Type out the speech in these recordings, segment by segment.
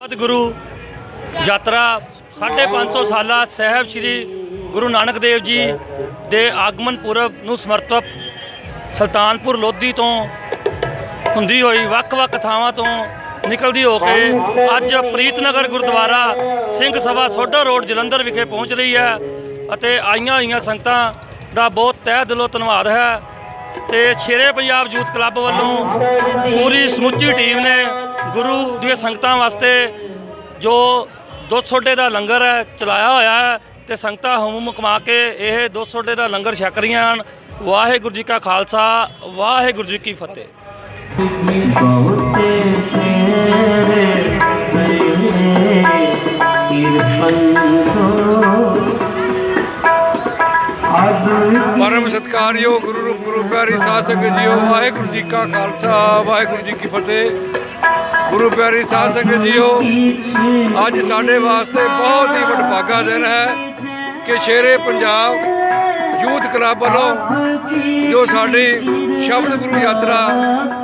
ਸਤਿਗੁਰੂ, ਯਾਤਰਾ 550 ਸਾਲਾ ਸਾਹਿਬ ਸ੍ਰੀ ਗੁਰੂ ਨਾਨਕ ਦੇਵ ਜੀ ਦੇ ਆਗਮਨ ਪੁਰਬ ਨੂੰ ਸਮਰਪਿਤ ਸੁਲਤਾਨਪੁਰ ਲੋਧੀ ਤੋਂ ਹੁੰਦੀ ਹੋਈ ਵੱਖ-ਵੱਖ ਥਾਵਾਂ ਤੋਂ ਨਿਕਲਦੀ ਹੋ ਕੇ ਅੱਜ ਪ੍ਰੀਤਨਗਰ ਗੁਰਦੁਆਰਾ ਸਿੰਘ ਸਭਾ ਸੋਢਾ ਰੋਡ ਜਲੰਧਰ ਵਿਖੇ ਪਹੁੰਚ ਰਹੀ ਹੈ ਅਤੇ ਆਈਆਂ ਹੋਈਆਂ ਸੰਗਤਾਂ ਦਾ ਬਹੁਤ ਤਹਿ ਦਿਲੋਂ ਧੰਨਵਾਦ ਹੈ ਤੇ ਸ਼ੇਰੇ ਪੰਜਾਬ ਯੂਥ ਕਲੱਬ ਵੱਲੋਂ ਪੂਰੀ ਸਮੁੱਚੀ ਟੀਮ ਨੇ ਗੁਰੂ ਦੀਆਂ ਸੰਗਤਾਂ ਵਾਸਤੇ ਜੋ ਦੋ ਸੋਡੇ ਦਾ ਲੰਗਰ ਹੈ, ਚਲਾਇਆ ਹੋਇਆ ਹੈ ਤੇ ਸੰਗਤਾਂ ਹਮੂਮ ਕਮਾ ਕੇ ਇਹ ਦੋ ਸੋਡੇ ਦਾ ਲੰਗਰ ਛਕ ਰਹੀਆਂ ਹਨ। ਵਾਹਿਗੁਰੂ ਜੀ ਕਾ ਖਾਲਸਾ, ਵਾਹਿਗੁਰੂ ਜੀ ਕੀ ਫਤਿਹ। ਪਰਮ ਸਤਕਾਰਯੋਗ ਗੁਰੂ ਰੂਪ ਗੁਰੂ ਪਿਆਰੀ ਸਾਧ ਸੰਗਤ ਜੀਓ, ਵਾਹਿਗੁਰੂ ਜੀ ਕਾ ਖਾਲਸਾ, ਵਾਹਿਗੁਰੂ ਜੀ ਕੀ ਫਤਿਹ। ਗੁਰੂ ਪਿਆਰੀ ਸਾਧ ਸੰਗਤ ਜੀਓ, ਅੱਜ ਸਾਡੇ ਵਾਸਤੇ ਬਹੁਤ ਹੀ ਵਡਭਾਗਾ ਦਿਨ ਹੈ ਕਿ ਸ਼ੇਰੇ ਪੰਜਾਬ ਯੂਥ ਕਲੱਬ ਵੱਲੋਂ ਜੋ ਸਾਡੀ ਸ਼ਬਦ ਗੁਰੂ ਯਾਤਰਾ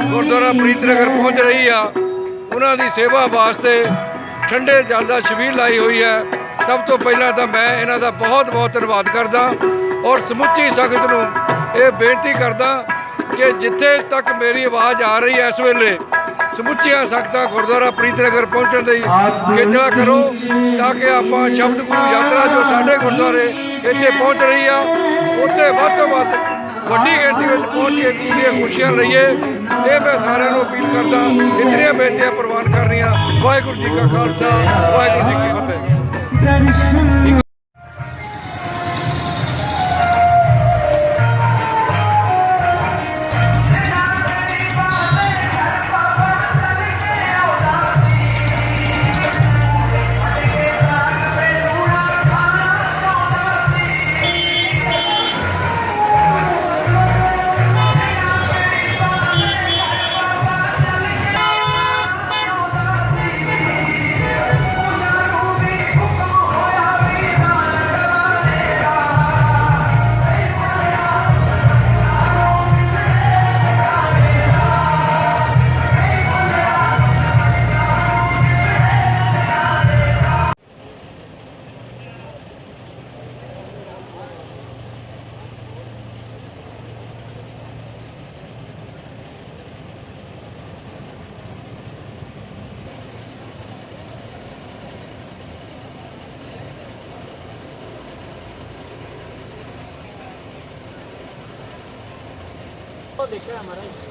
ਗੁਰਦੁਆਰਾ ਪ੍ਰੀਤਨਗਰ ਪਹੁੰਚ ਰਹੀ ਆ, ਉਹਨਾਂ ਦੀ ਸੇਵਾ ਵਾਸਤੇ ਠੰਡੇ ਜਲ ਦਾ ਛਬੀਲ ਲਾਈ ਹੋਈ ਹੈ। ਸਭ ਤੋਂ ਪਹਿਲਾਂ ਤਾਂ ਮੈਂ ਇਹਨਾਂ ਦਾ ਬਹੁਤ ਬਹੁਤ ਧੰਨਵਾਦ ਕਰਦਾ ਔਰ ਸਮੁੱਚੀ ਸੰਗਤ ਨੂੰ ਇਹ ਬੇਨਤੀ ਕਰਦਾ ਕਿ ਜਿੱਥੇ ਤੱਕ ਮੇਰੀ ਆਵਾਜ਼ ਆ ਰਹੀ ਹੈ ਇਸ ਵੇਲੇ ਸਮੁੱਚੀਆਂ ਸੰਗਤਾਂ ਗੁਰਦੁਆਰਾ ਪ੍ਰੀਤਨਗਰ ਪਹੁੰਚਣ ਦੀ ਖੇਚਲਾ ਕਰੋ ਤਾਂ ਕਿ ਆਪਾਂ ਸ਼ਬਦ ਗੁਰੂ ਯਾਤਰਾ ਜੋ ਸਾਡੇ ਗੁਰਦੁਆਰੇ ਇੱਥੇ ਪਹੁੰਚ ਰਹੀ ਆ, ਉੱਥੇ ਵੱਧ ਤੋਂ ਵੱਧ ਵੱਡੀ ਗਿਣਤੀ ਵਿੱਚ ਪਹੁੰਚ ਕੇ ਗੁਰੂ ਖੁਸ਼ੀਆਂ ਲਈਏ ਇਹ ਮੈਂ ਸਾਰਿਆਂ ਨੂੰ ਅਪੀਲ ਕਰਦਾ, ਇਤਨੀਆਂ ਬੇਨਤੀਆਂ ਪ੍ਰਵਾਨ ਕਰਨੀਆਂ। ਵਾਹਿਗੁਰੂ ਜੀ ਕਾ ਖਾਲਸਾ, ਵਾਹਿਗੁਰੂ ਜੀ ਕੀ ਫਤਿਹ। de câmera aí.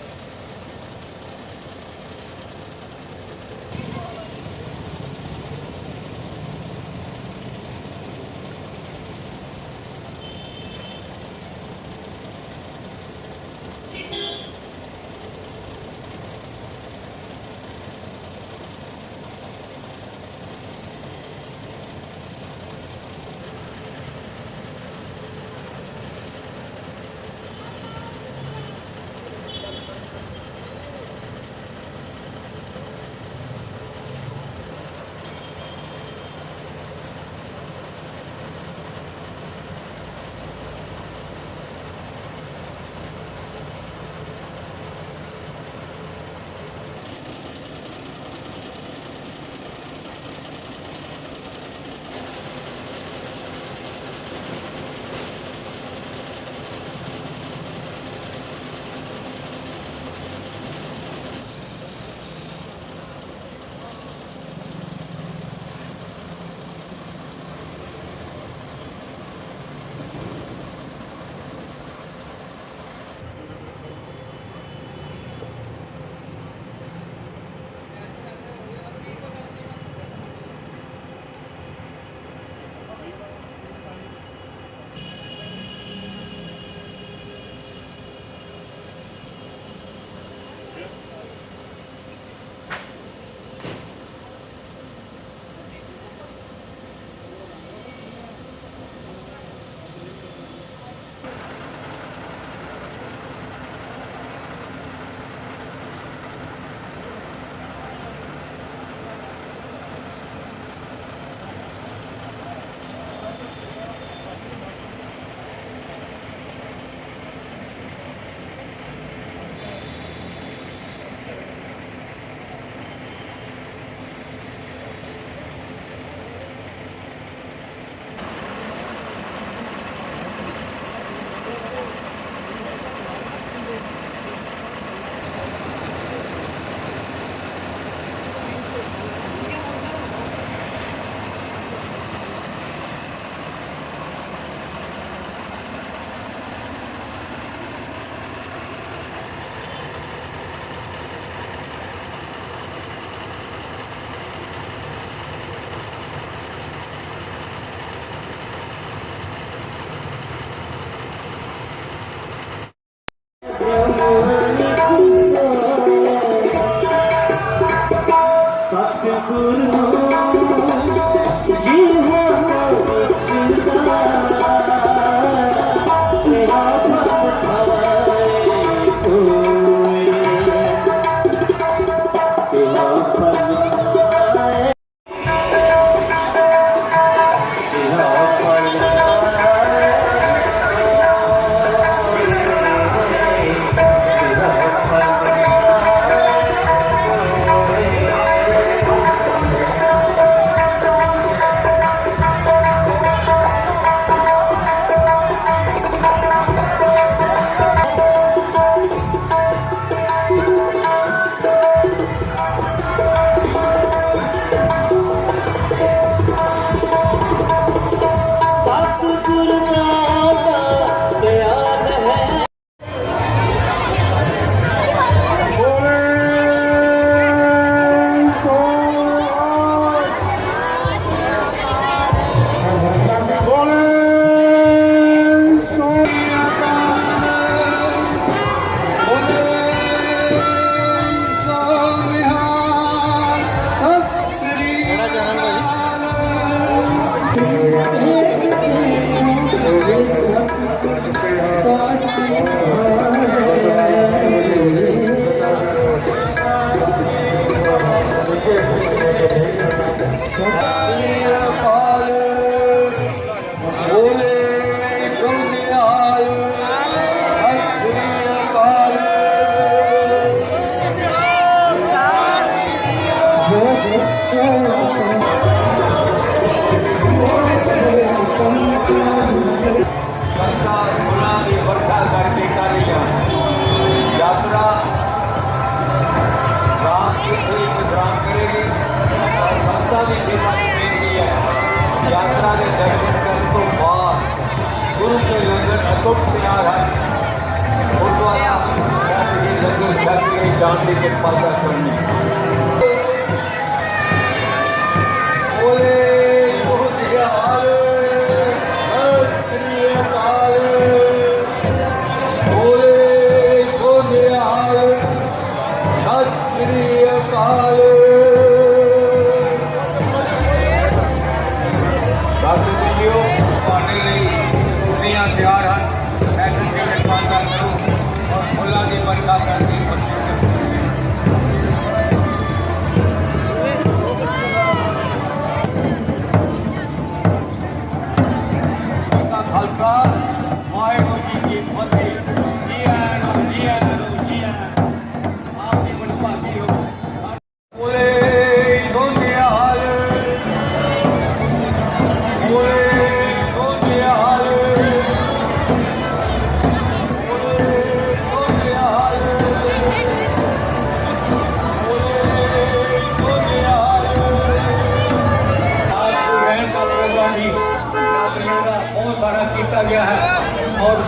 São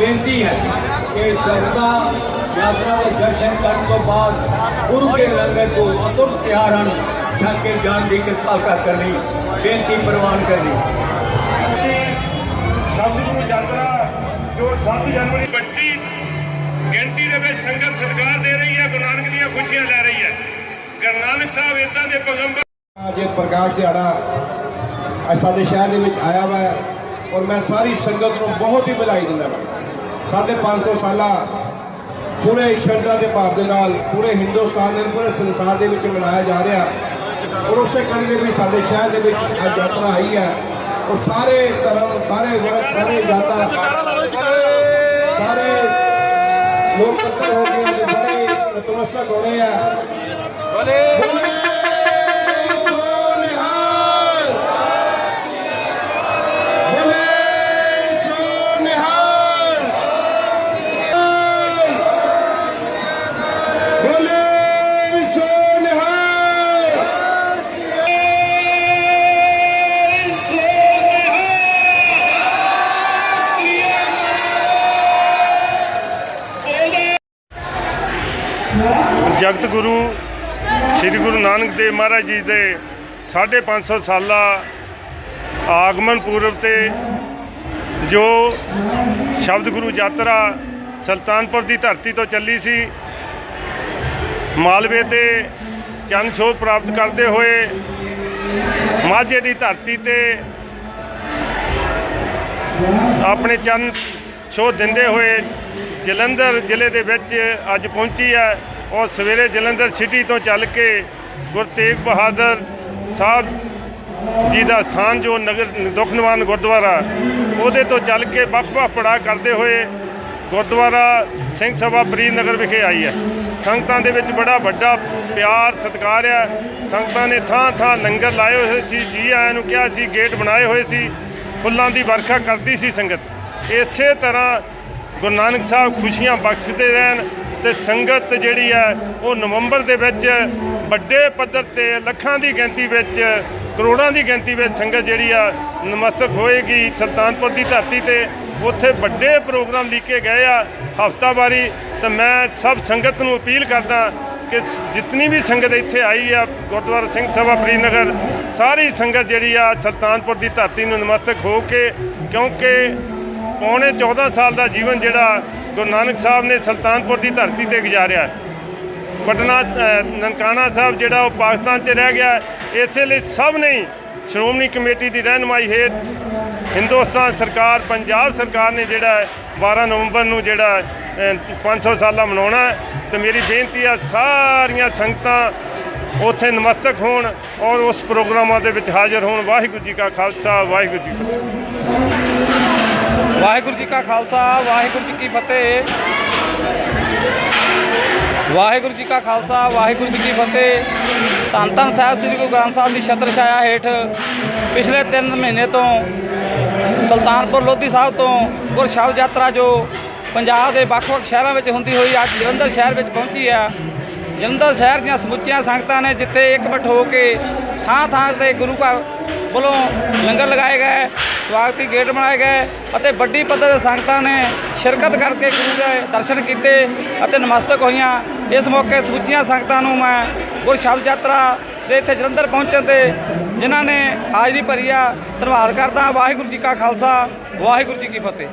ਬੇਨਤੀ ਹੈ ਕਿ ਸਰਦਾ ਯਾਤਰਾ ਦੇ ਦਰਸ਼ਨ ਕਰਨ ਤੋਂ ਬਾਅਦ ਗੁਰੂ ਕੇ ਲੰਗਰ ਤੋਂ ਅਤੁਰ ਤਿਆਰ ਹਨ ਸਾਕੇ ਜਾਣ ਦੀ ਕਿਰਪਾ ਕਰ ਕਰਨੀ ਬੇਨਤੀ ਪ੍ਰਵਾਨ ਕਰਨੀ। ਸਤਿਗੁਰੂ ਯਾਤਰਾ ਜੋ 7 ਜਨਵਰੀ ਬੱਟੀ ਗਿਣਤੀ ਦੇ ਵਿੱਚ ਸੰਗਤ ਸਤਿਕਾਰ ਦੇ ਰਹੀ ਹੈ ਗੁਰੂ ਨਾਨਕ ਦੀਆਂ ਖੁਸ਼ੀਆਂ ਲੈ ਰਹੀ ਹੈ। ਗੁਰੂ ਨਾਨਕ ਸਾਹਿਬ ਇਦਾਂ ਦੇ ਪੈਗੰਬਰ ਅੱਜ ਪ੍ਰਕਾਸ਼ ਦਿਹਾੜਾ ਸਾਡੇ ਸ਼ਹਿਰ ਦੇ ਵਿੱਚ ਆਇਆ ਵਾ ਔਰ ਮੈਂ ਸਾਰੀ ਸੰਗਤ ਨੂੰ ਬਹੁਤ ਹੀ ਵਧਾਈ ਦਿੰਦਾ ਹਾਂ ਸਾਢੇ 500 ਸਾਲਾ ਪੂਰੇ ਸ਼ਰਧਾ ਦੇ ਭਾਵ ਦੇ ਨਾਲ ਪੂਰੇ ਹਿੰਦੁਸਤਾਨ ਦੇ ਪੂਰੇ ਸੰਸਾਰ ਦੇ ਵਿੱਚ ਮਨਾਇਆ ਜਾ ਰਿਹਾ। ਔਰ ਉਸੇ ਕੜੀ ਦੇ ਵੀ ਸਾਡੇ ਸ਼ਹਿਰ ਦੇ ਵਿੱਚ ਅੱਜ ਯਾਤਰਾ ਆਈ ਹੈ। ਔਰ ਸਾਰੇ ਧਰਮ, ਸਾਰੇ ਵਰਗ, ਸਾਰੇ ਜਾਤਾਂ, ਸਾਰੇ ਲੋਕ ਇਕੱਠੇ ਹੋ ਕੇ ਅੱਜ ਬੜੇ ਨਤਮਸਤਕ ਹੋ ਰਹੇ ਆ। ਬੋਲੇ। ਸਤਿਗੁਰੂ, ਸ੍ਰੀ ਗੁਰੂ ਨਾਨਕ ਦੇਵ ਮਹਾਰਾਜ ਜੀ ਦੇ 550 ਸਾਲਾ ਆਗਮਨ ਪੁਰਬ ਤੇ ਜੋ ਸ਼ਬਦ ਗੁਰੂ ਯਾਤਰਾ ਸੁਲਤਾਨਪੁਰ ਦੀ ਧਰਤੀ ਤੋਂ ਚੱਲੀ ਸੀ, ਮਾਲਵੇ ਤੇ ਚੰਨ ਛੋਹ ਪ੍ਰਾਪਤ ਕਰਦੇ ਹੋਏ ਮਾਝੇ ਦੀ ਧਰਤੀ ਤੇ ਆਪਣੇ ਚਰਨ ਛੋਹ ਦਿੰਦੇ ਹੋਏ ਜਲੰਧਰ ਜ਼ਿਲ੍ਹੇ ਦੇ ਵਿੱਚ ਅੱਜ ਪਹੁੰਚੀ ਹੈ। ਔਰ ਸਵੇਰੇ ਜਲੰਧਰ ਸਿਟੀ ਤੋਂ ਚੱਲ ਕੇ ਗੁਰੂ ਤੇਗ ਬਹਾਦਰ ਸਾਹਿਬ ਜੀ ਦਾ ਸਥਾਨ ਜੋ ਨਗਰ ਦੁਖਨਿਵਾਰਨ ਗੁਰਦੁਆਰਾ, ਉਹਦੇ ਤੋਂ ਚੱਲ ਕੇ ਵੱਖ-ਵੱਖ ਪੜਾਅ ਕਰਦੇ ਹੋਏ ਗੁਰਦੁਆਰਾ ਸਿੰਘ ਸਭਾ ਨਗਰ ਵਿਖੇ ਆਈ ਹੈ। ਸੰਗਤਾਂ ਦੇ ਵਿੱਚ ਬੜਾ ਵੱਡਾ ਪਿਆਰ, ਸਤਿਕਾਰ ਹੈ ਸੰਗਤਾਂ ਨੇ ਥਾਂ ਥਾਂ ਲੰਗਰ ਲਾਏ ਹੋਏ ਸੀ, ਜੀ ਆਇਆਂ ਨੂੰ ਕਿਹਾ ਸੀ, ਗੇਟ ਬਣਾਏ ਹੋਏ ਸੀ, ਫੁੱਲਾਂ ਦੀ ਵਰਖਾ ਕਰਦੀ ਸੀ ਸੰਗਤ। ਇਸੇ ਤਰ੍ਹਾਂ ਗੁਰੂ ਨਾਨਕ ਸਾਹਿਬ ਖੁਸ਼ੀਆਂ ਬਖਸ਼ਦੇ ਰਹਿਣ ਤੇ ਸੰਗਤ ਜਿਹੜੀ ਹੈ ਉਹ ਨਵੰਬਰ ਦੇ ਵਿੱਚ ਵੱਡੇ ਪੱਧਰ ਤੇ ਲੱਖਾਂ ਦੀ ਗਿਣਤੀ ਵਿੱਚ, ਕਰੋੜਾਂ ਦੀ ਗਿਣਤੀ ਵਿੱਚ ਸੰਗਤ ਜਿਹੜੀ ਆ, ਨਮਸਤਕ ਹੋਏਗੀ ਸੁਲਤਾਨਪੁਰ ਦੀ ਧਰਤੀ ਤੇ। ਉੱਥੇ ਵੱਡੇ ਪ੍ਰੋਗਰਾਮ ਲਿਖੇ ਗਏ ਆ ਹਫਤਾਵਾਰੀ ਤਾਂ ਮੈਂ ਸਭ ਸੰਗਤ ਨੂੰ ਅਪੀਲ ਕਰਦਾ ਕਿ ਸ- ਵੀ ਸੰਗਤ ਇੱਥੇ ਆਈ ਆ, ਗੁਰਦੁਆਰਾ ਸਿੰਘ ਸਭਾ ਪ੍ਰੀਨਗਰ ਸਾਰੀ ਸੰਗਤ ਜਿਹੜੀ ਆ, ਸੁਲਤਾਨਪੁਰ ਦੀ ਧਰਤੀ ਨੂੰ ਨਮਸਤਕ ਹੋ ਕੇ, ਕਿਉਂਕਿ ਪੌਣੇ 14 ਸਾਲ ਦਾ ਜੀਵਨ ਜਿਹੜਾ ਗੁਰੂ ਨਾਨਕ ਸਾਹਿਬ ਨੇ ਸੁਲਤਾਨਪੁਰ ਦੀ ਧਰਤੀ ਤੇ ਗੁਜ਼ਾਰਿਆ। ਪਟਨਾ ਨਨਕਾਣਾ ਸਾਹਿਬ ਜਿਹੜਾ ਉਹ ਪਾਕਿਸਤਾਨ 'ਚ ਰਹਿ ਗਿਆ ਇਸੇ ਲਈ ਸਭ ਨੇ ਸ਼੍ਰੋਮਣੀ ਕਮੇਟੀ ਦੀ ਰਹਿਨਮਾਈ ਹੇਠ ਹਿੰਦੁਸਤਾਨ ਸਰਕਾਰ ਪੰਜਾਬ ਸਰਕਾਰ ਨੇ ਜਿਹੜਾ ਹੈ 12 ਨਵੰਬਰ ਨੂੰ ਜਿਹੜਾ ਹੈ, ਅ, 500 ਸਾਲਾ ਮਨਾਉਣਾ ਹੈ ਤੇ ਮੇਰੀ ਬੇਨਤੀ ਆ ਸਾਰੀਆਂ ਸੰਗਤਾਂ ਉੱਥੇ ਨਮਸਤਕ ਹੋਣ ਔਰ ਉਸ ਪ੍ਰੋਗਰਾਮਾਂ ਦੇ ਵਿੱਚ ਹਾਜ਼ਰ ਹੋਣ। ਵਾਹਿਗੁਰੂ ਜੀ ਕਾ ਖਾਲਸਾ ਵਾਹਿਗੁਰੂ ਜੀ ਕੀ ਫਤਿਹ। ਵਾਹਿਗੁਰੂ ਜੀ ਕਾ ਖਾਲਸਾ, ਵਾਹਿਗੁਰੂ ਜੀ ਕੀ ਫਤਿਹ। ਵਾਹਿਗੁਰੂ ਜੀ ਕਾ ਖਾਲਸਾ, ਵਾਹਿਗੁਰੂ ਜੀ ਕੀ ਫਤਿਹ। ਧੰਨ ਧੰਨ ਸਾਹਿਬ ਸ੍ਰੀ ਗੁਰੂ ਗ੍ਰੰਥ ਸਾਹਿਬ ਦੀ ਛਤਰ ਛਾਇਆ ਹੇਠ ਪਿਛਲੇ 3 ਮਹੀਨੇ ਤੋਂ ਸੁਲਤਾਨਪੁਰ ਲੋਧੀ ਸਾਹਿਬ ਤੋਂ ਗੁਰ ਸ਼ਬਦ ਯਾਤਰਾ ਜੋ ਪੰਜਾਬ ਦੇ ਵੱਖ-ਵੱਖ ਸ਼ਹਿਰਾਂ ਵਿੱਚ ਹੁੰਦੀ ਹੋਈ ਅੱਜ ਜਲੰਧਰ ਸ਼ਹਿਰ ਵਿੱਚ ਪਹੁੰਚੀ ਆ। ਜਲੰਧਰ ਸ਼ਹਿਰ ਦੀਆਂ ਸਮੁੱਚੀਆਂ ਸੰਗਤਾਂ ਨੇ ਜਿੱਥੇ ਇਕਮਠ ਹੋ ਕੇ ਥਾਂ ਥਾਂ ਤੇ ਗੁਰੂ ਘਰ ਵੱਲੋਂ ਲੰਗਰ ਲਗਾਏ ਗਏ। ਸਵਾਗਤੀ ਗੇਟ ਬਣਾਏ ਗਏ ਅਤੇ ਵੱਡੀ ਪੱਧਰ ਤੇ ਸੰਗਤਾਂ ਨੇ ਸ਼ਿਰਕਤ ਕਰਕੇ ਗੁਰੂ ਦੇ ਦਰਸ਼ਨ ਕੀਤੇ ਅਤੇ ਨਮਸਤਕ ਹੋਈਆਂ। ਇਸ ਮੌਕੇ ਸਮੁੱਚੀਆਂ ਸੰਗਤਾਂ ਨੂੰ ਮੈਂ ਗੁਰਸ਼ਬਦ ਯਾਤਰਾ ਦੇ ਇੱਥੇ ਜਲੰਧਰ ਪਹੁੰਚਣ ਤੇ ਜਿਨ੍ਹਾਂ ਨੇ ਹਾਜ਼ਰੀ ਭਰੀ ਆ। ਧੰਨਵਾਦ ਕਰਦਾ ਵਾਹਿਗੁਰੂ ਜੀ ਕਾ ਖਾਲਸਾ, ਵਾਹਿਗੁਰੂ ਜੀ ਕੀ ਫਤਿਹ।